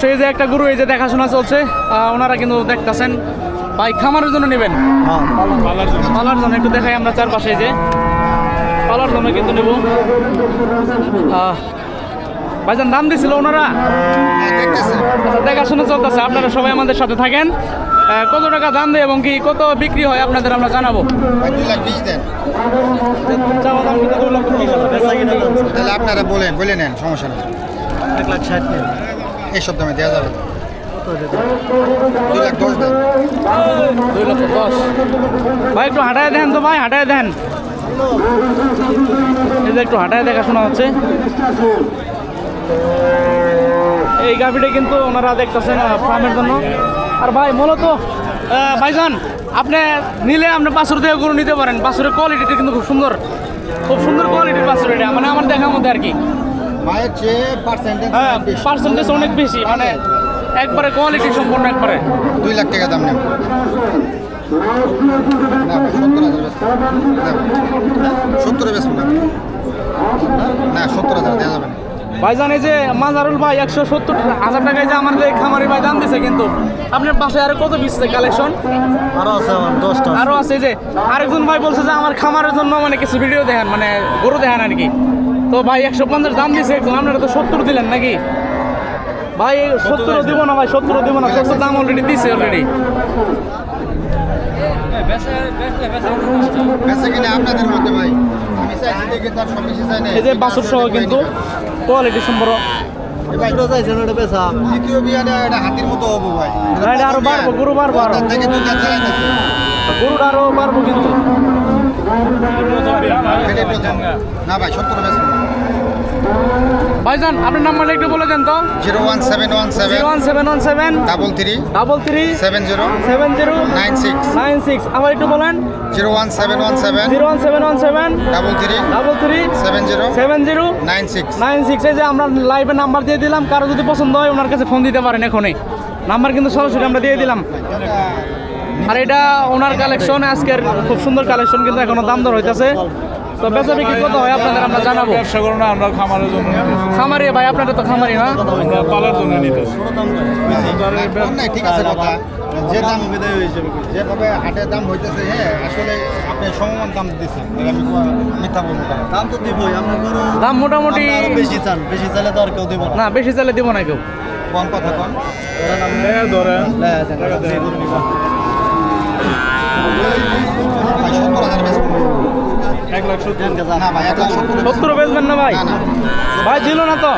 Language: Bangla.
সেই যে একটা গরু এই যে দেখাশোনা চলছে ওনারা কিন্তু দেখতেছেন। ভাই খামারের জন্য নেবেন? পালার জন্য একটু দেখাই আমরা চারপাশে যে। পালার জন্য কিন্তু নেব। ভাইজান দাম দিছিল ওনারা? আচ্ছা দেখাশোনা চলতেছে আপনারা সবাই আমাদের সাথে থাকেন। কত টাকা দাম দেয় এবং কি কত বিক্রি হয় আপনাদের আমরা জানাব। আপনারা বলেন বলে নেন সমস্যা নেই। এক লাখ ষাট এইসব দামে দেওয়া যাবে। না। দুই লাখ দশ দেন দুই লক্ষ দশ। ভাই একটু হাঁটায় দেন তো ভাই হাঁটায় দেন। এই যে একটু হাঁটায় দেখাশোনা হচ্ছে। এই গাভিটা কিন্তু ওনারা দেখতেছেন ফার্মের জন্য। আর ভাই মূলত ভাইজান আপনি নিলে আপনি বাছুর দিয়ে গরু নিতে পারেন। বাছুরের কোয়ালিটিটা কিন্তু খুব সুন্দর। খুব সুন্দর কোয়ালিটির বাছুর এটা মানে আমার দেখার মধ্যে আর কি। মায়ের চেয়ে পার্সেন্টেজ হ্যাঁ পার্সেন্টেজ অনেক বেশি মানে একবারে কোয়ালিটি সম্পূর্ণ একবারে। দুই লাখ টাকা দাম ভাই, সত্তর হাজার না, সত্তরে বেচবো না। না সত্তর হাজার দেওয়া যাবে না। ভাইজান এই যে মাজারুল ভাই একশো সত্তর হাজার টাকায় যে আমার এই খামারি ভাই দাম দিছে কিন্তু আপনার পাশে আরও কত পিসছে কালেকশন আরও আছে আমার দশটা আরও আছে এই যে আরেকজন ভাই বলছে যে আমার খামারের জন্য মানে কিছু ভিডিও দেখেন মানে গরু দেখেন আর কি। তো ভাই একশো পঞ্চাশ দাম দিছে একজন আপনারা তো সত্তর দিলেন নাকি? ভাই সত্তর দিব না ভাই সত্তর দিব না সত্তর দাম অলরেডি দিছে অলরেডি বেচা আপনাদের মধ্যে ভাই। এই যে বাছুর সহ কিন্তু কোয়ালিটি সম্পর্ক। দুটো চাইছেন ওটা বেচা। দ্বিতীয় বিয়াটা এটা হাতির মতো হব ভাই। না, এটা আরও বাড়বো, গরু বাড়বো আরও। গরুটা আরও পারব কিন্তু। এটাই প্রথম। না ভাই সত্তর বেচবো ভাইজান আপনার নাম্বারটা একটু বলে দেন তো। Zero one seven one seven. One seven one seven. Double three. Double three. Seven zero. Seven zero. Nine six. Nine six. আবার একটু বলেন। Zero one seven one seven. Zero one seven one seven. Double three. Double three. Seven zero. Seven zero. Nine six. Nine six. এই যে আমরা লাইভে নাম্বার দিয়ে দিলাম কারও যদি পছন্দ হয় ওনার কাছে ফোন দিতে পারেন এখনই। নাম্বার কিন্তু সরাসরি আমরা দিয়ে দিলাম। আর এটা ওনার কালেকশন আজকের খুব সুন্দর কালেকশন কিন্তু এখনও দাম দর হইতেছে। তো বেচা বিক্রি কত হয় আপনাদের আমরা জানাব। ব্যবসা করো না আমরা খামারের জন্য খামারি ভাই আপনাদের তো খামারি না? আমরা পালার জন্য নিতেছি। ঠিক আছে কথা যে দাম বিদায় হয়েছে যেভাবে হাটের দাম হইতেছে হ্যাঁ আসলে আপনি সমমান দাম দিচ্ছেন আমি মিথ্যা বলব দাম তো দিবই আমরা দাম মোটামুটি বেশি চান বেশি চাইলে তো আর কেউ দিব না। বেশি চাইলে দিব না কেউ। কম কথা কম হ্যাঁ ধরেন। এক লাখ সত্তর। না ভাই এক লাখ সত্তর বেচবেন না ভাই। ভাই দিল না তো?